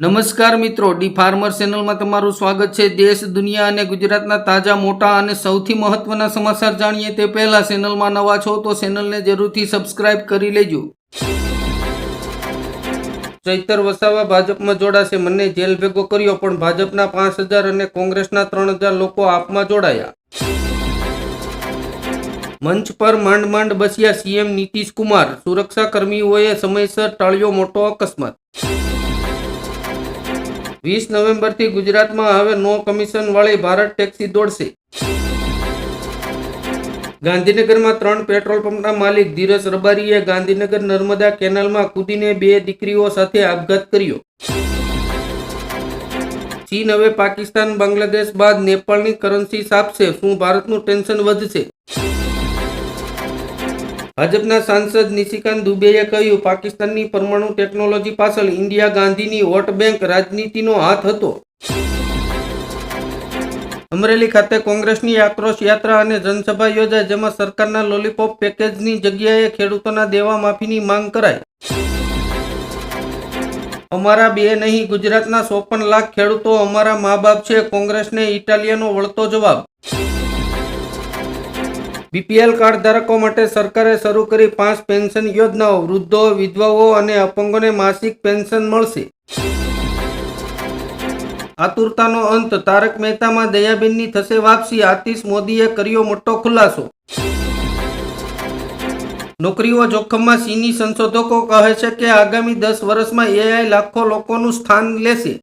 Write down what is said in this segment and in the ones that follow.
નમસ્કાર મિત્રો, D farmer ચેનલમાં તમારું સ્વાગત છે. દેશ, દુનિયા અને ગુજરાતના તાજા, મોટા અને સૌથી મહત્વના સમાચાર જાણીએ તે પહેલા ચેનલમાં નવા છો તો ચેનલને જરૂરથી સબસ્ક્રાઇબ કરી લેજો. ચૈતર વસાવા ભાજપમાં જોડાશે. મને જેલ ભેગો કર્યો, પણ ભાજપના પાંચ હજાર અને કોંગ્રેસના ત્રણ હજાર લોકો આપમાં જોડાયા. મંચ પર માંડ માંડ બસ્યા સીએમ નીતિશ કુમાર સુરક્ષા કર્મીઓએ સમયસર ટાળ્યો મોટો અકસ્માત. વીસ નવેમ્બરથી ગુજરાતમાં હવે નો કમિશન વાળી ભારત ટેક્સી દોડશે. ગાંધીનગરમાં ત્રણ પેટ્રોલ પંપના માલિક ધીરજ રબારીએ ગાંધીનગર નર્મદા કેનાલમાં કૂદીને બે દીકરીઓ સાથે આપઘાત કર્યો. ચીન હવે પાકિસ્તાન બાંગ્લાદેશ બાદ નેપાળની કરન્સી સાપશે, શું ભારતનું ટેન્શન વધશે? ભાજપના સાંસદ નિશિકાંત દુબેએ કહ્યું, પાકિસ્તાનની પરમાણુ ટેકનોલોજી પાછળ ઇન્ડિયા ગાંધીની વોટ બેંક રાજનીતિનો હાથ હતો. અમરેલી ખાતે કોંગ્રેસની આક્રોશ યાત્રા અને જનસભા યોજાઈ જેમાં સરકારના લોલીપોપ પેકેજની જગ્યાએ ખેડૂતોના દેવા માફીની માંગ કરાઈ. અમારા બે નહીં, ગુજરાતના ચોપન લાખ ખેડૂતો અમારા મા બાપ છે, કોંગ્રેસને ઇટાલિયાનો વળતો જવાબ. બીપીએલ કાર્ડ ધારકો માટે સરકારે શરૂ કરી પાંચ પેન્શન યોજનાઓ, વૃદ્ધો, વિધવાઓ અને અપંગોને માસિક પેન્શન મળશે. આતુરતાનો અંત, તારક મહેતામાં દયાબેનની થશે વાપસી, આતિશ મોદીએ કર્યો મોટો ખુલાસો. નોકરીઓ જોખમમાં ચીની સંશોધકો કહે છે કે આગામી દસ વર્ષમાં એઆઈ લાખો લોકોનું સ્થાન લેશે.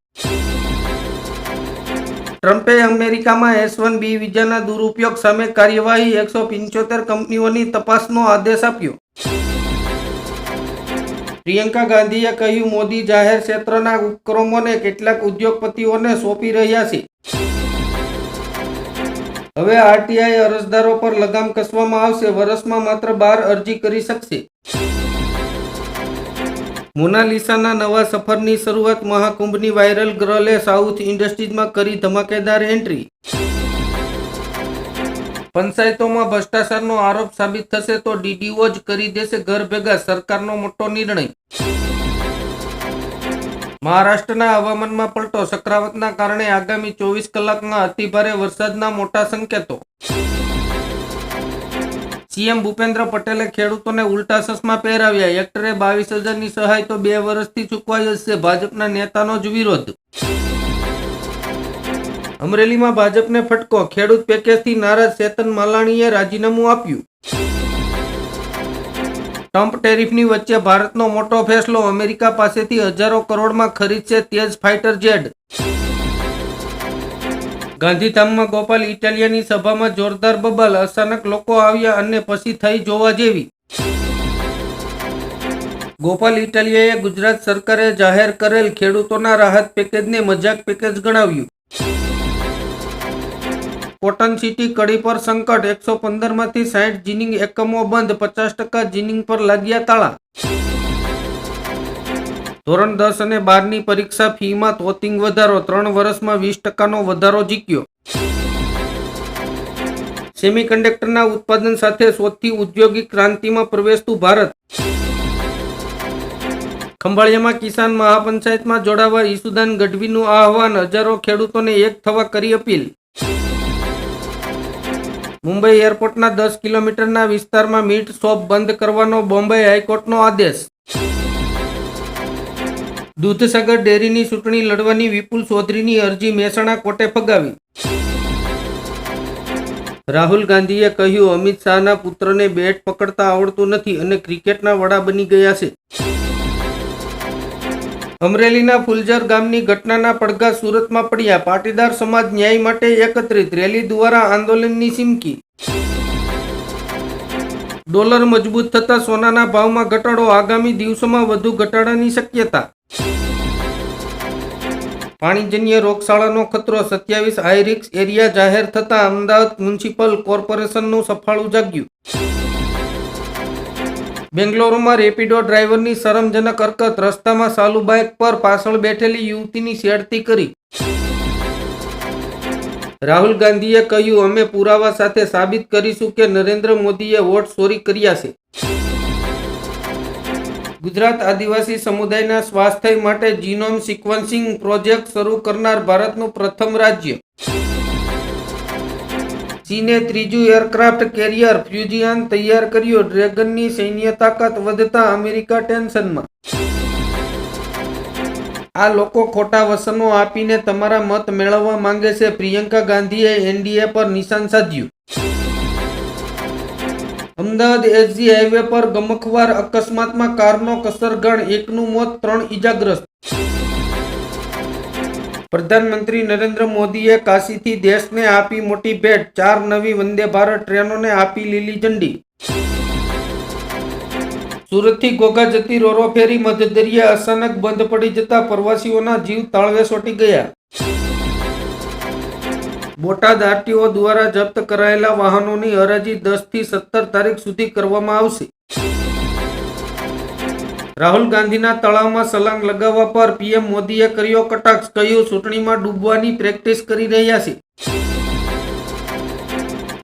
ટ્રમ્પે અમેરિકામાં એસ વન બી વિઝાના દુરુપયોગ સામે કાર્યવાહી એકસો પંચોતેર કંપનીઓની તપાસનો આદેશ આપ્યો. પ્રિયંકા ગાંધીએ કહ્યું, મોદી જાહેર ક્ષેત્રના ઉપક્રમોને કેટલાક ઉદ્યોગપતિઓને સોંપી રહ્યા છે. હવે આરટીઆઈ અરજદારો પર લગામ કસવામાં આવશે. વર્ષમાં માત્ર બાર અરજી કરી શકશે. મોનાલિસાના નવા સફરની શરૂઆત મહાકુંભની વાયરલ ગર્લે સાઉથ ઇન્ડસ્ટ્રીઝમાં કરી ધમાકેદાર એન્ટ્રી. પંચાયતોમાં ભ્રષ્ટાચારનો આરોપ સાબિત થશે તો ડીડીઓ જ કરી દેશે ઘર ભેગા, સરકારનો મોટો નિર્ણય. મહારાષ્ટ્રના હવામાનમાં પલટો, ચક્રાવતના કારણે આગામી ચોવીસ કલાકમાં અતિભારે વરસાદના મોટા સંકેતો. સીએમ ભૂપેન્દ્ર પટેલે ખેડૂતોને ઉલટા ચશ્મા પહેરાવ્યા. હેક્ટરે બાવીસ હજારની સહાય તો બે વર્ષથી ચૂકવાઈ જશે. ભાજપના નેતાનો જ વિરોધ. અમરેલીમાં ભાજપને ફટકો. ખેડૂત પેકેજથી નારાજ ચેતન માલાણીએ રાજીનામું આપ્યું. ટ્રમ્પ ટેરિફની વચ્ચે ભારતનો મોટો ફેસલો. અમેરિકા પાસેથી હજારો કરોડમાં ખરીદશે તેજ ફાઇટર જેટ. ગાંધીધામમાં ગોપાલ ઇટાલિયાની સભામાં જોરદાર બબાલ, અચાનક લોકો આવ્યા અને પછી થઈ જોવા જેવી. ગોપાલ ઇટાલિયાએ ગુજરાત સરકારે જાહેર કરેલ ખેડૂતોના રાહત પેકેજને મજાક પેકેજ ગણાવ્યું. કોટન સિટી કડી પર સંકટ, એકસો પંદરમાંથી સાઠ જીનિંગ એકમો બંધ, પચાસ ટકા જીનિંગ પર લાગ્યા તાળા. ધોરણ દસ અને બારની પરીક્ષા ફીમાં તોતિંગ વધારો. ત્રણ વર્ષમાં વીસ ટકાનો વધારો જીક્યો સેમિકન્ડક્ટરના ઉત્પાદન સાથે સૌથી ઉદ્યોગિક ક્રાંતિમાં પ્રવેશતું ભારત. ખંભાળિયામાં કિસાન મહાપંચાયતમાં જોડાવા ઈસુદાન ગઢવીનું આહવાન. હજારો ખેડૂતોને એક થવા કરી અપીલ. મુંબઈ એરપોર્ટના દસ કિલોમીટરના વિસ્તારમાં મીટ શોપ બંધ કરવાનો બોમ્બે હાઈકોર્ટનો આદેશ. દૂધસાગર ડેરીની ચૂંટણી લડવાની વિપુલ ચૌધરીની અરજી મહેસાણા કોર્ટે ફગાવી. રાહુલ ગાંધીએ કહ્યું, અમિત શાહના પુત્રને બેટ પકડતા આવડતું નથી અને ક્રિકેટના વડા બની ગયા છે. અમરેલીના ફુલજર ગામની ઘટનાના પડઘા સુરતમાં પડ્યા. પાટીદાર સમાજ ન્યાય માટે એકત્રિત, રેલી દ્વારા આંદોલનની ચીમકી ડોલર મજબૂત થતા સોનાના ભાવમાં ઘટાડો આગામી દિવસોમાં વધુ ઘટાડાની શક્યતા. પાણીજન્ય રોગશાળાનો ખતરો, સત્યાવીસ આઈરિક્સ એરિયા જાહેર થતા અમદાવાદ મ્યુનિસિપલ કોર્પોરેશનનું સફાળું જાગ્યું બેંગ્લોરમાં રેપિડો ડ્રાઈવરની શરમજનક હરકત, રસ્તામાં સાલુ બાઇક પર પાછળ બેઠેલી યુવતીની છેડતી કરી. રાહુલ ગાંધીએ કહ્યું, અમે પુરાવા સાથે સાબિત કરીશું કે નરેન્દ્ર મોદીએ વોટ ચોરી કર્યા છે. ગુજરાત આદિવાસી સમુદાયના સ્વાસ્થ્ય માટે જીનોમ સિક્વન્સિંગ પ્રોજેક્ટ શરૂ કરનાર ભારતનું પ્રથમ રાજ્ય. ચીને ત્રીજું એરક્રાફ્ટ કેરિયર ફ્યુજિયાન તૈયાર કર્યું. ડ્રેગનની સૈન્ય તાકાત વધતા અમેરિકા ટેન્શનમાં. આ લોકો ખોટા વસનો આપીને તમારા મત મેળવવા માંગે છે. પ્રિયંકા ગાંધીએ એનડીએ પર નિશાન સાધ્યું. અમદાવાદ એસજી હાઈવે પર ગમખવાર અકસ્માતમાં કારનો કસરગણ એકનું મોત, ત્રણ ઈજાગ્રસ્ત. પ્રધાનમંત્રી નરેન્દ્ર મોદીએ કાશીથી દેશને આપી મોટી ભેટ. ચાર નવી વંદે ભારત ટ્રેનોને આપી લીલી ઝંડી. સુરતથી ઘોઘા જતી રોરો ફેરી મધદરિયા અચાનક બંધ પડી જતા પ્રવાસીઓના જીવ તાળવે સોટી ગયા. બોટાદ આરટીઓ દ્વારા જપ્ત કરાયેલા વાહનોની હરાજી દસથી સત્તર તારીખ સુધી કરવામાં આવશે. રાહુલ ગાંધીના તળાવમાં સલાંગ લગાવવા પર પીએમ મોદીએ કર્યો કટાક્ષ, કહ્યું, ચૂંટણીમાં ડૂબવાની પ્રેક્ટિસ કરી રહ્યા છે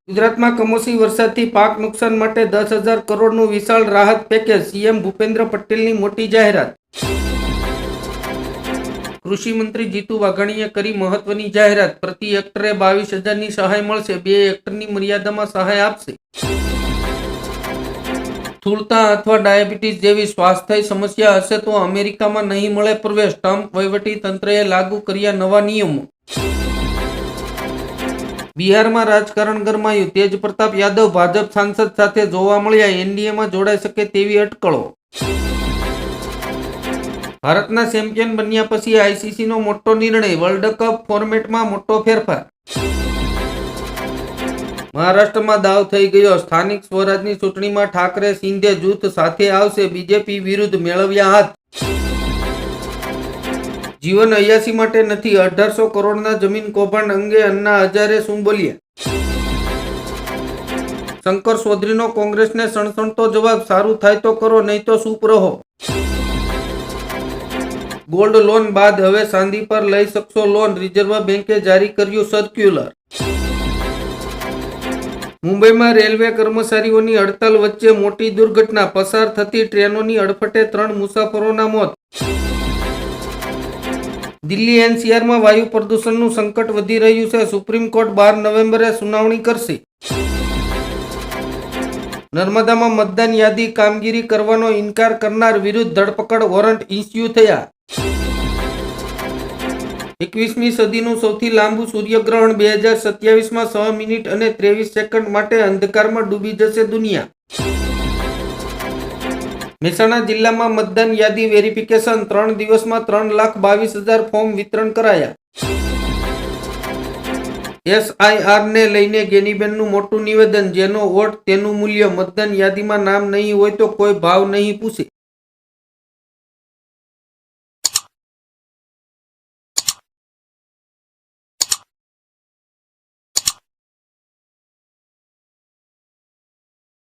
ગુજરાતમાં કમોસમી વરસાદથી પાક નુકસાન માટે દસ હજાર કરોડનું વિશાળ રાહત પેકેજ સીએમ ભૂપેન્દ્ર પટેલની મોટી જાહેરાત. કૃષિ મંત્રી જીતુ વાઘાણીએ કરી મહત્વની જાહેરાત. પ્રતિ હેક્ટરે બાવીસ હજારની સહાય મળશે. બે હેક્ટરની મર્યાદામાં સહાય આપશે. સ્થૂળતા અથવા ડાયાબિટીસ જેવી સ્વાસ્થ્ય સમસ્યા હશે તો અમેરિકામાં નહીં મળે પ્રવેશ. ટ્રમ્પ વહીવટી તંત્રએ લાગુ કર્યા નવા નિયમો. બિહારમાં રાજકારણ ગરમાયું. તેજ પ્રતાપ યાદવ ભાજપ સાંસદ સાથે જોવા મળ્યા. એનડીએમાં જોડાઈ શકે તેવી અટકળો. ભારતના ચેમ્પિયન બન્યા પછી આઈસીસીનો મોટો નિર્ણય. વર્લ્ડ કપ ફોર્મેટમાં મોટો ફેરફાર. મહારાષ્ટ્રમાં દાવ થઈ ગયો. સ્થાનિક સ્વરાજની ચૂંટણીમાં ઠાકરે સિંધે જૂથ સાથે આવશે. બીજેપી વિરુદ્ધ મેળવ્યા હાથ. જીવન અયાસી માટે નથી, અઢારસો કરોડના જમીન કૌભાંડ અંગે અન્ના હજારે શું બોલ્યા. શંકર ચૌધરીનો કોંગ્રેસને સણસણતો જવાબ, સારું થાય તો કરો, નહીં તો ચૂપ રહો. ગોલ્ડ લોન બાદ હવે ચાંદી પર લઈ શકશો લોન, રિઝર્વ બેંકે જારી કર્યું સર્ક્યુલર. મુંબઈમાં રેલવે કર્મચારીઓની હડતાલ વચ્ચે મોટી દુર્ઘટના, પસાર થતી ટ્રેનોની અડફટે ત્રણ મુસાફરોના મોત. દિલ્હી એનસીઆરમાં વાયુ પ્રદૂષણનું સંકટ વધી રહ્યું છે. સુપ્રીમ કોર્ટ બાર નવેમ્બરે સુનાવણી કરશે. નર્મદામાં મતદાન યાદી કામગીરી કરવાનો ઇનકાર કરનાર વિરુદ્ધ ધરપકડ વોરંટ ઇસ્યુ થયા. એકવીસમી સદીનું સૌથી લાંબુ સૂર્યગ્રહણ બે હજાર સત્યાવીસમાં છ મિનિટ અને ત્રેવીસ સેકન્ડ માટે અંધકારમાં ડૂબી જશે દુનિયા. મહેસાણા જિલ્લામાં મતદાન યાદી વેરિફિકેશન ત્રણ દિવસમાં ત્રણ લાખ બાવીસ હજાર ફોર્મ વિતરણ કરાયા. એસઆઈઆર ને લઈને ગેનીબેનનું મોટું નિવેદન, જેનો વોટ તેનું મૂલ્ય મતદાન યાદીમાં નામ નહીં હોય તો કોઈ ભાવ નહીં પૂછે.